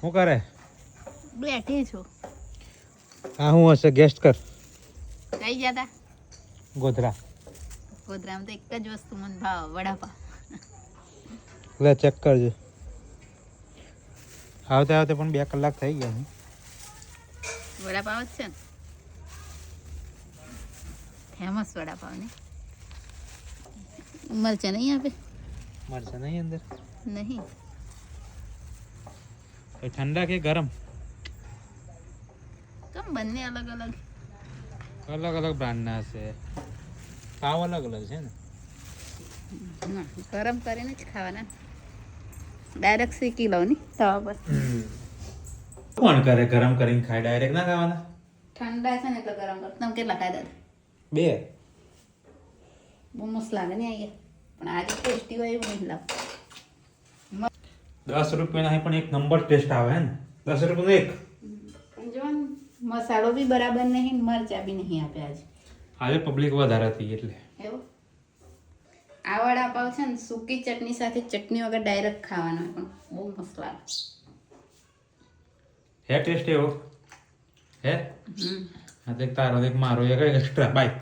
શું કરે? બેઠી છું. આ હું હશે ગેસ્ટ કર. કઈ ગયા તા? ગોધરા. ગોધરામાં તો એક જ વસ્તુ મને ભાવ વડાપાવ. લે ચેક કરજો. આવતે આવતે પણ બે કલાક થઈ ગયા. વડાપાવ જ છે ને? ફેમસ વડાપાવ ને? મરચા નહીં આપે? મળશે નહીં અંદર? નહીં. ઠંડા કે ગરમ? કેમ બંને અલગ અલગ? અલગ અલગ બ્રાન્ડના છે. ભાવ અલગ અલગ છે ને? ગરમ કરીને જ ખાવાના. ડાયરેક્ટ શીકી લઉં ની તવા પર. કોણ કરે ગરમ કરીને ખાય? ડાયરેક્ટ ના ખાવાના? ઠંડા છે ને એટલે ગરમ કર. તમે કેટલા ખાધા? બે. બહુ મસ્ત લાગે ને અહીંયા. પણ આજે ટેસ્ટી હોય એવું નહીં લાગતું. દસ રૂપિયાના પણ એક નંબર ટેસ્ટ આવે હે ને? દસ રૂપિયાનો એક? મસાલો બી બરાબર નહીં મરચા બી નહીં આપે આજે. આજે પબ્લિક વધારે હતી એટલે. આ વડા વડાપાવ છે ને સૂકી ચટણી સાથે ચટણી વગર ડાયરેક્ટ ખાવાનો પણ બહુ મસ્ત લાગે. હે ટેસ્ટ એવો? હે? એક તારો એક મારો એક એક્સ્ટ્રા બાય